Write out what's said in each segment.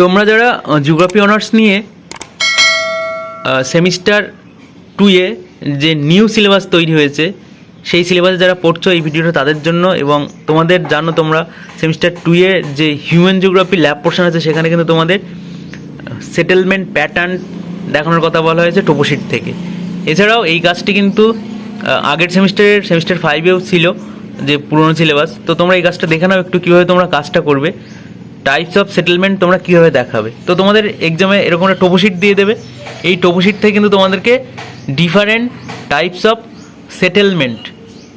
তোমরা যারা geography honours নিয়ে সেমিস্টার টুয়ে যে নিউ সিলেবাস তৈরি হয়েছে, সেই সিলেবাসে যারা পড়ছো এই ভিডিওটা তাদের জন্য এবং তোমাদের জানো তোমরা সেমিস্টার টুয়ে যে হিউম্যান জিওগ্রাফি ল্যাব পোর্শন আছে, সেখানে কিন্তু তোমাদের সেটেলমেন্ট প্যাটার্ন দেখানোর কথা বলা হয়েছে টোপোশিট থেকে। এছাড়াও এই কাজটি কিন্তু আগের সেমিস্টারের সেমিস্টার ফাইভেও ছিল যে পুরনো সিলেবাস তো তোমরা এই কাজটা দেখে নাও একটু কীভাবে তোমরা কাজটা করবে। টাইপস অফ সেটেলমেন্ট তোমরা কীভাবে দেখাবে? তো তোমাদের এক্সামে এরকম একটা টোপোশিট দিয়ে দেবে। এই টোপোশিট থেকে কিন্তু তোমাদেরকে ডিফারেন্ট টাইপস অফ সেটেলমেন্ট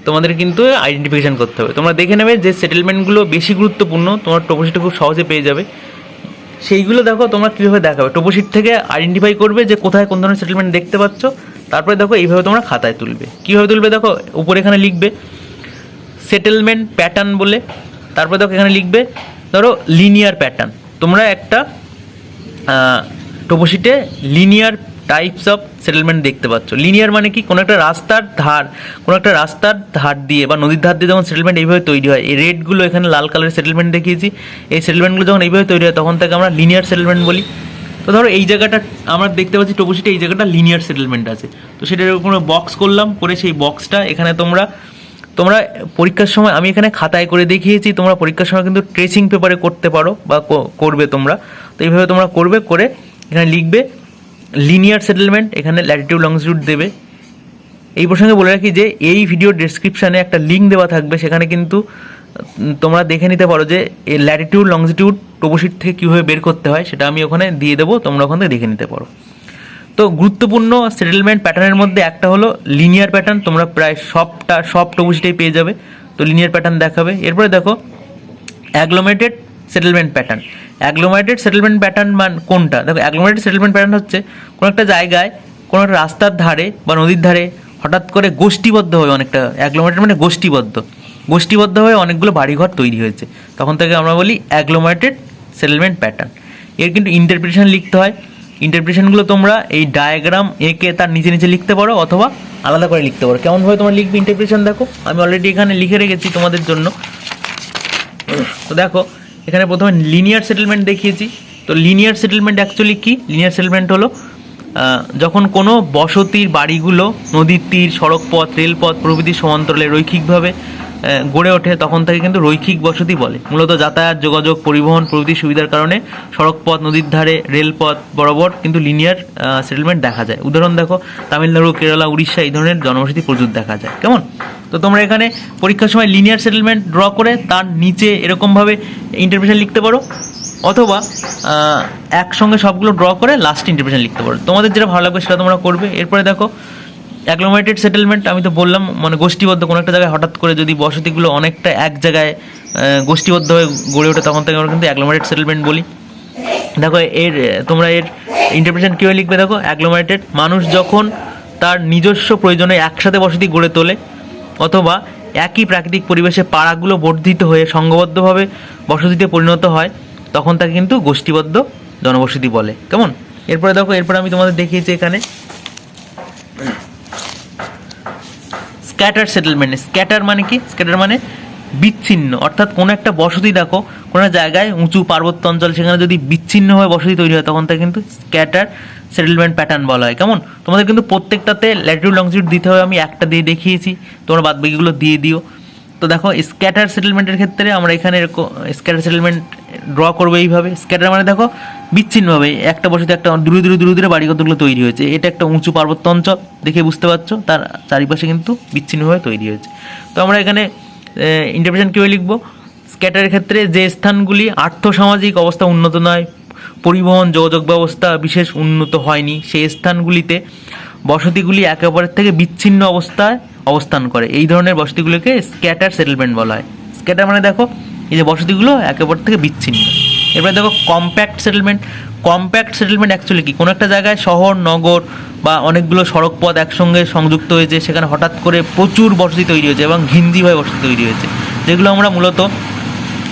তোমাদের কিন্তু আইডেন্টিফিকেশন করতে হবে। তোমরা দেখে নেবে যে সেটেলমেন্টগুলো বেশি গুরুত্বপূর্ণ, তোমার টোপোশিটে খুব সহজে পেয়ে যাবে। সেইগুলো দেখো তোমরা কীভাবে দেখাবে। টোপোশিট থেকে আইডেন্টিফাই করবে যে কোথায় কোন ধরনের সেটেলমেন্ট দেখতে পাচ্ছ। তারপরে দেখো এইভাবে তোমরা খাতায় তুলবে। কীভাবে তুলবে দেখো? উপরে এখানে লিখবে সেটেলমেন্ট প্যাটার্ন বলে। তারপরে দেখো এখানে লিখবে ধরো লিনিয়ার প্যাটার্ন তোমরা একটা টোপোশিটে লিনিয়ার টাইপস অফ সেটেলমেন্ট দেখতে পাচ্ছ। লিনিয়ার মানে কি? কোনো একটা রাস্তার ধার, কোনো একটা রাস্তার ধার দিয়ে বা নদীর ধার দিয়ে যখন সেটেলমেন্ট এইভাবে তৈরি হয়, এই রেডগুলো এখানে লাল কালারের সেটেলমেন্ট দেখিয়েছি। এই সেটেলমেন্টগুলো যখন এইভাবে তৈরি হয়, তখন তাকে আমরা লিনিয়ার সেটেলমেন্ট বলি। তো ধরো এই জায়গাটা আমরা দেখতে পাচ্ছি টোপোশিটে এই জায়গাটা লিনিয়ার সেটেলমেন্ট আছে। তো সেটার কোনো বক্স করলাম, করে সেই বক্সটা এখানে তোমরা তোমরা পরীক্ষার সময়, আমি এখানে খাতায় করে দেখিয়েছি, তোমরা পরীক্ষার সময় কিন্তু ট্রেসিং পেপারে করতে পারো বা করবে তোমরা। তো এইভাবে তোমরা করবে, করে এখানে লিখবে লিনিয়ার সেটেলমেন্ট এখানে ল্যাটিটিউড লংজিটিউড দেবে। এই প্রসঙ্গে বলে রাখি যে, এই ভিডিও ডেসক্রিপশানে একটা লিঙ্ক দেওয়া থাকবে, সেখানে কিন্তু তোমরা দেখে নিতে পারো যে এই ল্যাটিটিউড লংজিটিউড টোপোশিট থেকে কীভাবে বের করতে হয়, সেটা আমি ওখানে দিয়ে দেবো, তোমরা ওখান থেকে দেখে নিতে পারো। তো গুরুত্বপূর্ণ সেটেলমেন্ট প্যাটার্নের মধ্যে একটা হলো লিনিয়ার প্যাটার্ন তোমরা প্রায় সবটা, সব টোপোশিটেই পেয়ে যাবে। তো লিনিয়ার প্যাটার্ন দেখাবে। এরপরে দেখো agglomerated settlement pattern agglomerated settlement pattern মান কোনটা? দেখো অ্যাগ্লোমেটেড সেটেলমেন্ট প্যাটার্ন হচ্ছে কোনো একটা জায়গায়, কোনো একটা রাস্তার ধারে বা নদীর ধারে হঠাৎ করে গোষ্ঠীবদ্ধ হয়ে অনেকটা অ্যাগ্লোমেটেড মানে গোষ্ঠীবদ্ধ। গোষ্ঠীবদ্ধ হয়ে অনেকগুলো বাড়িঘর তৈরি হয়েছে। তখন থেকে আমরা বলি অ্যাগ্লোমেটেড সেটেলমেন্ট প্যাটার্ন এর কিন্তু ইন্টারপ্রিটেশন লিখতে হয়। ইন্টারপ্রিটেশনগুলো তোমরা এই ডায়াগ্রাম এঁকে তার নিচে নিচে লিখতে পারো অথবা আলাদা করে লিখতে পারো। কেমনভাবে তোমরা লিখবে ইন্টারপ্রিটেশন দেখো? আমি অলরেডি এখানে লিখে রেখেছি তোমাদের জন্য। তো দেখো, এখানে প্রথমে লিনিয়ার সেটেলমেন্ট দেখিয়েছি। তো লিনিয়ার সেটেলমেন্ট অ্যাকচুয়ালি কি? লিনিয়ার সেটেলমেন্ট হলো যখন কোনো বসতির বাড়িগুলো নদীর তীর, সড়কপথ, রেলপথ প্রভৃতির সমান্তরালে রৈখিকভাবে গড়ে ওঠে, তখন তাকে কিন্তু রৈখিক বসতি বলে। মূলত যাতায়াত, যোগাযোগ, পরিবহন প্রভৃতির সুবিধার কারণে সড়কপথ, নদীর ধারে, রেলপথ বরাবর কিন্তু লিনিয়ার সেটেলমেন্ট দেখা যায়। উদাহরণ দেখো, তামিলনাড়ু, কেরালা, উড়িষ্যা এই ধরনের জনবসতি প্রচুর দেখা যায়। কেমন? তো তোমরা এখানে পরীক্ষার সময় লিনিয়ার সেটেলমেন্ট ড্র করে তার নিচে এরকমভাবে ইন্টারপ্রিটেশন লিখতে পারো, অথবা একসঙ্গে সবগুলো ড্র করে লাস্ট ইন্টারপ্রিটেশন লিখতে পারো। তোমাদের যেটা ভালো লাগবে সেটা তোমরা করবে। এরপরে দেখো অ্যাগ্লোমেটেড সেটেলমেন্ট আমি তো বললাম মানে গোষ্ঠীবদ্ধ কোনো একটা জায়গায় হঠাৎ করে যদি বসতিগুলো অনেকটা এক জায়গায় গোষ্ঠীবদ্ধ হয়ে গড়ে ওঠে, তখন থেকে আমরা কিন্তু অ্যাগ্লোমেটেড সেটেলমেন্ট বলি। দেখো, এর, তোমরা এর ইন্টারপ্রিটেশন কীভাবে লিখবে দেখো? অ্যাগ্লোমেটেড মানুষ যখন তার নিজস্ব প্রয়োজনে একসাথে বসতি গড়ে তোলে, অথবা একই প্রাকৃতিক পরিবেশে পাড়াগুলো বর্ধিত হয়ে সংঘবদ্ধভাবে বসতিতে পরিণত হয়, তখন তাকে কিন্তু গোষ্ঠীবদ্ধ জনবসতি বলে। কেমন? এরপরে দেখো, এরপরে আমি তোমাদের দেখিয়েছি এখানে। স্ক্যাটার সেটেলমেন্ট স্ক্যাটার মানে কি? স্ক্যাটার মানে বিচ্ছিন্ন। অর্থাৎ কোনো একটা বসতি দেখো, কোনো জায়গায় উঁচু পার্বত্য অঞ্চল, সেখানে যদি বিচ্ছিন্নভাবে বসতি তৈরি হয়, তখন তা কিন্তু স্ক্যাটার সেটেলমেন্ট প্যাটার্ন বলা হয়। কেমন? তোমাদের কিন্তু প্রত্যেকটাতে ল্যাটিটিউড লংজিটিউড দিতে হবে, আমি একটা দিয়ে দেখিয়েছি। তোমরা বাদবাকিগুলো দিয়ে দিও। তো দেখো স্ক্যাটার সেটেলমেন্টের ক্ষেত্রে আমরা এখানে স্ক্যাটার সেটেলমেন্ট ড্র করব এইভাবে। স্ক্যাটার মানে দেখো, বিচ্ছিন্নভাবে, একটা বসতি, একটা দূরে দূরে দূরে দূরে বাড়ি কতগুলো তৈরি হয়েছে। এটা একটা উঁচু পার্বত্য অঞ্চল দেখে বুঝতে পারছ? তার চারিপাশে কিন্তু বিচ্ছিন্নভাবে তৈরি হয়েছে। তো আমরা এখানে ইন্টারপ্রেশন কীভাবে লিখব? স্ক্যাটারের ক্ষেত্রে যে স্থানগুলি আর্থসামাজিক অবস্থা উন্নত নয়, পরিবহন, যোগাযোগ ব্যবস্থা বিশেষ উন্নত হয়নি, সেই স্থানগুলিতে বসতিগুলি একে অপরের থেকে বিচ্ছিন্ন অবস্থায় অবস্থান করে। এই ধরনের বসতিগুলোকে স্ক্যাটার সেটেলমেন্ট বলা হয়। স্ক্যাটার মানে দেখো, এই যে বসতিগুলো একে অপর থেকে বিচ্ছিন্ন। এবারে দেখো, compact settlement. Compact settlement actually কি? কোনো একটা জায়গায় শহর, নগর বা অনেকগুলো সড়ক পথ একসঙ্গে সংযুক্ত হয়েছে, সেখানে হঠাৎ করে প্রচুর বসতি তৈরি হয়েছে এবং ঘিঞ্জিভাবে বসতি তৈরি হয়েছে। যেগুলো আমরা মূলত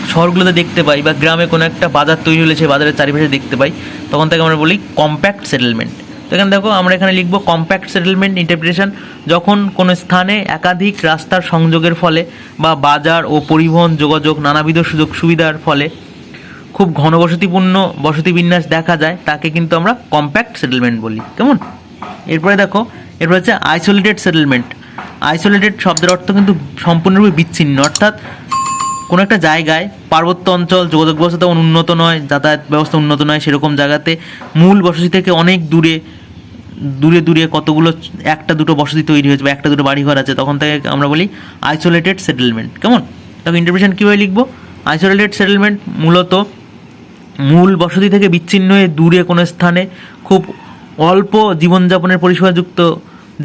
শহরগুলোতে দেখতে পাই বা গ্রামে কোনো একটা বাজার তৈরি হলে সেই বাজারের চারিপাশে দেখতে পাই। তখন থেকে আমরা বলি কম্প্যাক্ট সেটেলমেন্ট। তো এখানে দেখো, আমরা এখানে লিখব কম্প্যাক্ট সেটেলমেন্ট ইন্টারপ্রিটেশন যখন কোনো স্থানে একাধিক রাস্তার সংযোগের ফলে বা বাজার ও পরিবহন যোগাযোগ নানাবিধ সুযোগ সুবিধার ফলে খুব ঘনবসতিপূর্ণ বসতি বিন্যাস দেখা যায়, তাকে কিন্তু আমরা কম্প্যাক্ট সেটেলমেন্ট বলি। কেমন? এরপরে দেখো, এরপর হচ্ছে আইসোলেটেড সেটেলমেন্ট আইসোলেটেড শব্দের অর্থ কিন্তু সম্পূর্ণরূপে বিচ্ছিন্ন, অর্থাৎ কোনো একটা জায়গায় পার্বত্য অঞ্চল যোগাযোগ ব্যবস্থা তেমন উন্নত নয়, যাতায়াত ব্যবস্থা উন্নত নয় সেরকম জায়গাতে মূল বসতি থেকে অনেক দূরে দূরে দূরে কতগুলো একটা দুটো বসতি তৈরি হয়েছে বা একটা দুটো বাড়ি ঘর আছে, তখন থেকে আমরা বলি আইসোলেটেড সেটেলমেন্ট কেমন? তখন ইন্টারপ্রিটেশন কীভাবে লিখব? আইসোলেটেড সেটেলমেন্ট মূলত মূল বসতি থেকে বিচ্ছিন্ন হয়ে দূরে কোনো স্থানে খুব অল্প জীবনযাপনের পরিষেবাযুক্ত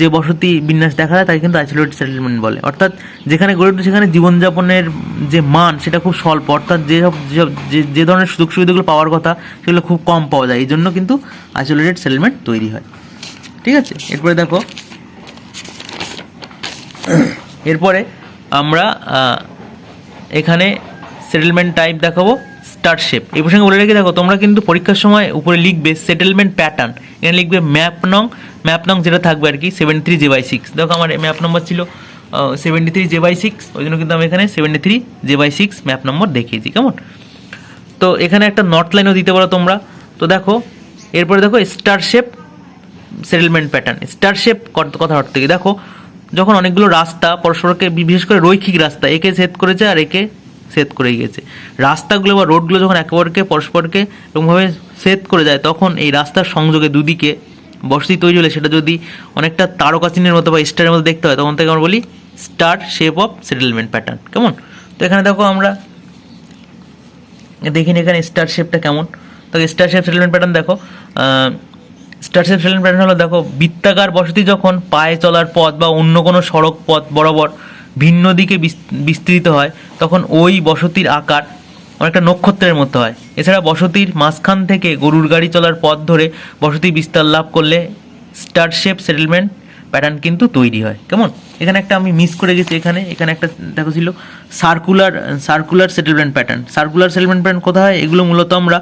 যে বসতি বিন্যাস দেখা যায়, তাকে কিন্তু আইসোলেটেড সেটেলমেন্ট বলে। অর্থাৎ যেখানে গড়ে উঠে সেখানে জীবনযাপনের যে মান, সেটা খুব স্বল্প। অর্থাৎ যেসব যেসব, যে যে ধরনের সুযোগ সুবিধাগুলো পাওয়ার কথা, সেগুলো খুব কম পাওয়া যায়। এই জন্য কিন্তু আইসোলেটেড সেটেলমেন্ট তৈরি হয়। ঠিক আছে? এরপরে দেখো। এরপরে আমরা এখানে সেটেলমেন্ট টাইপ দেখাবো স্টার শেপ এই প্রসঙ্গে বলে রেখে দেখো, তোমরা কিন্তু পরীক্ষার সময় উপরে লিখবে সেটেলমেন্ট প্যাটার্ন এখানে লিখবে ম্যাপ নং ম্যাপ নং যেটা থাকবে আর কি seventy three J by six দেখো আমার ম্যাপ নম্বর ছিল seventy three J by six ওই জন্য কিন্তু আমি এখানে seventy three J by six map নম্বর দেখিয়েছি, কেমন? তো এখানে একটা নট লাইনও দিতে পারো তোমরা। তো দেখো, এরপরে দেখো star shape settlement pattern star shape কথা অর্থ কি? দেখো, যখন অনেকগুলো রাস্তা পরস্পরকে বিশেষ করে রৈখিক রাস্তা, একে সেট করেছে আর একে সেট করে গিয়েছে। রাস্তাগুলো বা রোডগুলো যখন একেবারকে পরস্পরকে এরকমভাবে সেট করে যায়, তখন এই রাস্তার সংযোগে দুদিকে বসতি তৈরি হলে সেটা যদি অনেকটা তারকা চিহ্নের মতো বা স্টারের মতো দেখতে হয়, তখন থেকে আমরা বলি star shape of settlement pattern কেমন? তো এখানে দেখো আমরা দেখিনি এখানে স্টার শেপটা কেমন। তো স্টার শেপ সেটেলমেন্ট প্যাটার্ন দেখো স্টার শেপ সেটেলমেন্ট প্যাটার্ন হলো দেখো বৃত্তাকার বসতি যখন পায়ে চলার পথ বা অন্য কোনো সড়ক পথ বরাবর ভিন্ন দিকে বিস- বিস্তৃত হয়, তখন ওই বসতির আকার অনেকটা নক্ষত্রের মতো হয়। এছাড়া বসতির মাঝখান থেকে গরুর গাড়ি চলার পথ ধরে বসতি বিস্তার লাভ করলে স্টার শেপ সেটেলমেন্ট প্যাটার্ন কিন্তু তৈরি হয়। কেমন? এখানে একটা আমি মিস করে গেছি এখানে। এখানে একটা দেখো ছিল circular circular settlement pattern circular settlement pattern কোথায়? এগুলো মূলত আমরা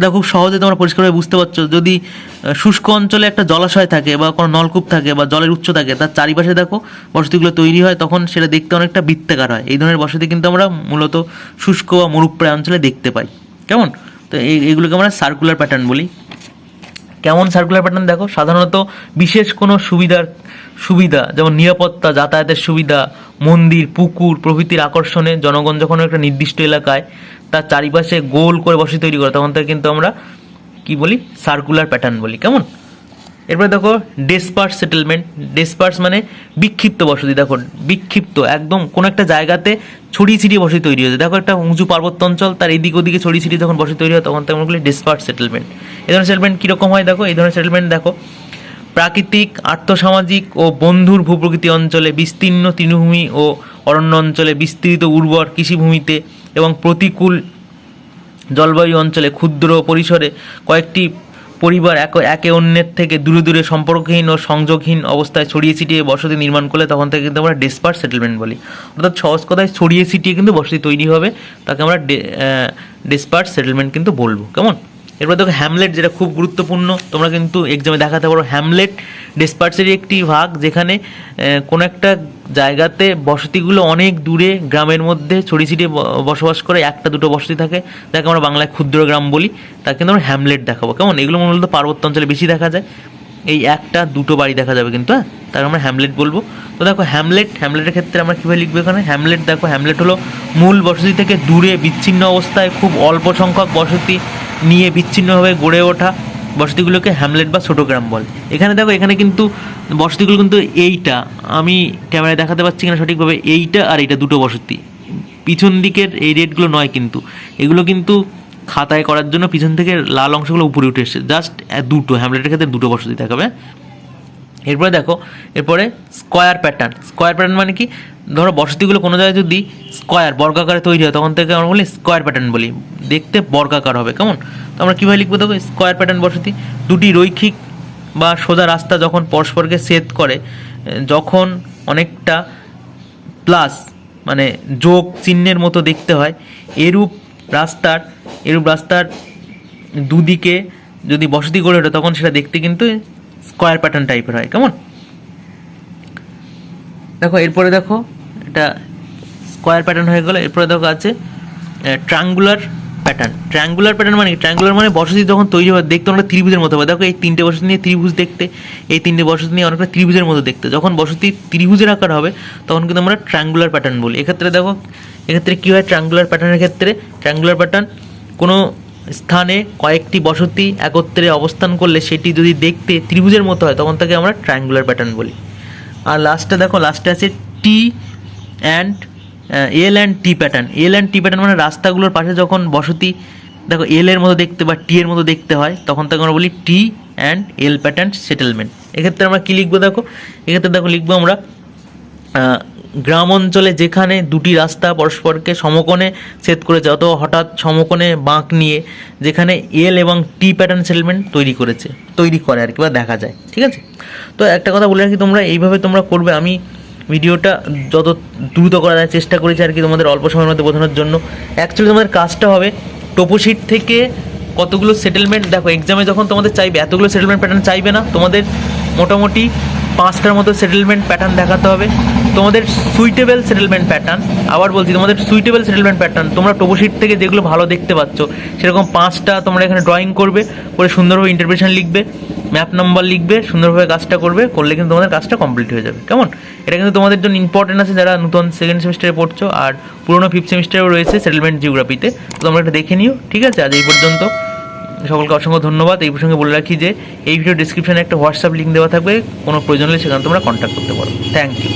দেখো খুব সহজে তোমরা পরিষ্কারভাবে বুঝতে পারছ, যদি শুষ্ক অঞ্চলে একটা জলাশয় থাকে বা কোনো নলকূপ থাকে বা জলের উৎস থাকে, তার চারিপাশে দেখো বসতিগুলো তৈরি হয়, তখন সেটা দেখতে অনেকটা বৃত্তাকার হয়। এই ধরনের বসতি কিন্তু আমরা মূলত শুষ্ক বা মরুপ্রায় অঞ্চলে দেখতে পাই। কেমন? তো এই, এগুলোকে আমরা সার্কুলার প্যাটার্ন বলি। কেমন সার্কুলার প্যাটার্ন দেখো, সাধারণত বিশেষ কোনো সুবিধার, সুবিধা, যেমন নিরাপত্তা, যাতায়াতের সুবিধা, মন্দির, পুকুর প্রভৃতির আকর্ষণে জনগণ যখন একটা নির্দিষ্ট এলাকায় তার চারিপাশে গোল করে বসতি তৈরি করে, তখন তাকে কিন্তু আমরা কি বলি? সার্কুলার প্যাটার্ন বলি, কেমন? এরপরে দেখো ডেসপার্স সেটেলমেন্ট ডেসপার্স মানে বিক্ষিপ্ত বসতি, দেখো, বিক্ষিপ্ত, একদম কোনো একটা জায়গাতে ছড়িয়ে ছিটিয়ে বসতি তৈরি হয়েছে। দেখো একটা উঁচু পার্বত্য অঞ্চল, তার এদিক ওদিকে ছড়িয়ে ছিটিয়ে যখন বসতি তৈরি হয়, তখন তেমন বলি ডেসপার্স সেটেলমেন্ট এই ধরনের সেটেলমেন্ট কীরকম হয় দেখো? এই ধরনের সেটেলমেন্ট দেখো, প্রাকৃতিক, আর্থসামাজিক ও বন্ধুর ভূপ্রকৃতি অঞ্চলে বিস্তীর্ণ তৃণভূমি ও অরণ্য অঞ্চলে বিস্তৃত উর্বর কৃষিভূমিতে এবং প্রতিকূল জলবায়ু অঞ্চলে ক্ষুদ্র পরিসরে কয়েকটি পরিবার এক, একে অন্যের থেকে দূরে দূরে সম্পর্কহীন ও সংযোগহীন অবস্থায় ছড়িয়ে ছিটিয়ে বসতি নির্মাণ করলে তখন থেকে কিন্তু আমরা ডেসপার্ট সেটেলমেন্ট বলি। অর্থাৎ সহজ কথায় ছড়িয়ে ছিটিয়ে কিন্তু বসতি তৈরি হবে, তাকে আমরা ডেসপার্ট সেটেলমেন্ট কিন্তু বলব। কেমন? এরপর দেখো হ্যামলেট যেটা খুব গুরুত্বপূর্ণ, তোমরা কিন্তু এক্সামে দেখাতে পারো। হ্যামলেট ডেসপার্টসেরই একটি ভাগ যেখানে কোনো একটা জায়গাতে বসতিগুলো অনেক দূরে গ্রামের মধ্যে ছড়িয়ে ছিটিয়ে বসবাস করে, একটা দুটো বসতি থাকে, যাকে আমরা বাংলায় ক্ষুদ্র গ্রাম বলি, তাকে কিন্তু আমরা হ্যামলেট দেখাবো। কেমন? এগুলো মূলত পার্বত্য অঞ্চলে বেশি দেখা যায়। এই একটা, দুটো বাড়ি দেখা যাবে কিন্তু হ্যাঁ? তাকে আমরা হ্যামলেট বলব। তো দেখো হ্যামলেট হ্যামলেটের ক্ষেত্রে আমরা কীভাবে লিখব এখানে? হ্যামলেট দেখো হ্যামলেট হলো মূল বসতি থেকে দূরে, বিচ্ছিন্ন অবস্থায় খুব অল্প সংখ্যক বসতি নিয়ে বিচ্ছিন্নভাবে গড়ে ওঠা। বসতিগুলোকে হ্যামলেট বা ছোটো গ্রাম বল। এখানে দেখো, এখানে কিন্তু বসতিগুলো কিন্তু এইটা, আমি ক্যামেরায় দেখাতে পারছি কিনা সঠিকভাবে, এইটা আর এইটা দুটো বসতি। পিছন দিকের এই রেটগুলো নয় কিন্তু। এগুলো কিন্তু খাতায় করার জন্য পিছন থেকে লাল অংশগুলো উপরে উঠে এসছে। জাস্ট দুটো হ্যামলেটের ক্ষেত্রে দুটো বসতি দেখাবে। এরপরে দেখো, এরপরে স্কোয়ার প্যাটার্ন স্কোয়ার প্যাটার্ন মানে কি? ধরো বসতিগুলো কোনো জায়গায় যদি স্কোয়ার বর্গাকারে তৈরি হয়, তখন থেকে আমরা বলি স্কোয়ার প্যাটার্ন বলি। দেখতে বর্গাকার হবে, কেমন? তো আমরা কীভাবে লিখব দেখো স্কোয়ার প্যাটার্ন বসতি, দুটি রৈখিক বা সোজা রাস্তা যখন পরস্পরকে সেদ করে, যখন অনেকটা প্লাস মানে যোগ চিহ্নের মতো দেখতে হয়, এরূপ রাস্তার এরূপ রাস্তার দুদিকে যদি বসতি গড়ে ওঠে, তখন সেটা দেখতে কিন্তু স্কোয়ার প্যাটার্ন টাইপের হয়, কেমন? দেখো, এরপরে দেখো, এটা স্কোয়ার প্যাটার্ন হয়ে গেল, এরপরে দেখো আছে ট্রাঙ্গুলার প্যাটার্ন ট্রাঙ্গুলার প্যাটার্ন মানে ট্রায়াঙ্গুলার মানে বসতি যখন তৈরি হয় দেখতে অনেকটা ত্রিভুজের মতো হবে। দেখো, এই তিনটে বসতি নিয়ে ত্রিভুজ দেখতে, এই তিনটে বসতি নিয়ে অনেকটা ত্রিভুজের মতো দেখতে। যখন বসতি ত্রিভুজের আকার হবে, তখন কিন্তু আমরা ট্রাঙ্গুলার প্যাটার্ন বলি। এক্ষেত্রে দেখো, এক্ষেত্রে কী হয়? ট্রাঙ্গুলার প্যাটার্নের ক্ষেত্রে ট্রায়াঙ্গুলার প্যাটার্ন কোনো স্থানে কয়েকটি বসতি একত্রে অবস্থান করলে সেটি যদি দেখতে ত্রিভুজের মতো হয়, তখন তাকে আমরা ট্রায়াঙ্গুলার প্যাটার্ন বলি। আর লাস্টে দেখো লাস্টে আছে T and L and T pattern L and T pattern মানে রাস্তাগুলোর পাশে যখন বসতি, দেখো এল এর মতো দেখতে বা টি এর মতো দেখতে হয়, তখন তাকে আমরা বলি T and L pattern settlement এক্ষেত্রে আমরা কী লিখব দেখো? এক্ষেত্রে দেখো লিখব আমরা গ্রাম অঞ্চলে যেখানে দুটি রাস্তা পরস্পরকে সমকোণে ছেদ করেছে, অথবা হঠাৎ সমকোণে বাঁক নিয়ে যেখানে এল এবং টি প্যাটার্ন সেটেলমেন্ট তৈরি করেছে, তৈরি করে আর কি, বা দেখা যায়, ঠিক আছে? তো একটা কথা বলে রাখি, তোমরা এইভাবে তোমরা করবে, আমি ভিডিওটা যত দ্রুত করা যায় চেষ্টা করেছি আর কি তোমাদের অল্প সময়ের মধ্যে বোঝানোর জন্য। অ্যাকচুয়ালি তোমাদের কাজটা হবে টোপোশিট থেকে কতগুলো সেটেলমেন্ট দেখো এক্সামে যখন তোমাদের চাইবে, এতগুলো সেটেলমেন্ট প্যাটার্ন চাইবে না, তোমাদের মোটামুটি পাঁচটার মতো সেটেলমেন্ট প্যাটার্ন দেখাতে হবে। তোমাদের সুইটেবল সেটেলমেন্ট প্যাটার্ন আবার বলছি তোমাদের সুইটেবল সেটেলমেন্ট প্যাটার্ন তোমরা টোপোশিট থেকে যেগুলো ভালো দেখতে পাচ্ছ, সেরকম পাঁচটা তোমরা এখানে ড্রয়িং করবে, করে সুন্দরভাবে ইন্টারপ্রেশন লিখবে ম্যাপ নাম্বার লিখবে, সুন্দরভাবে কাজটা করবে, করলে কিন্তু তোমাদের কাজটা কমপ্লিট হয়ে যাবে। কেমন? এটা কিন্তু তোমাদের জন্য ইম্পর্টেন্ট আছে যারা নতুন সেকেন্ড সেমিস্টারে পড়ছো আর পুরোনো ফিফথ সেমিস্টারেও রয়েছে সেটেলমেন্ট জিওগ্রাফিতে তো। তোমরা এটা দেখে নিও, ঠিক আছে? আজ এই পর্যন্ত। সকলকে অসংখ্য ধন্যবাদ। এই প্রসঙ্গে বলে রাখি যে এই ভিডিও ডিসক্রিপশনে একটা হোয়াটসঅ্যাপ লিঙ্ক দেওয়া থাকবে, কোনো প্রয়োজন হলে সেখানে তোমরা কন্ট্যাক্ট করতে পারো। Thank you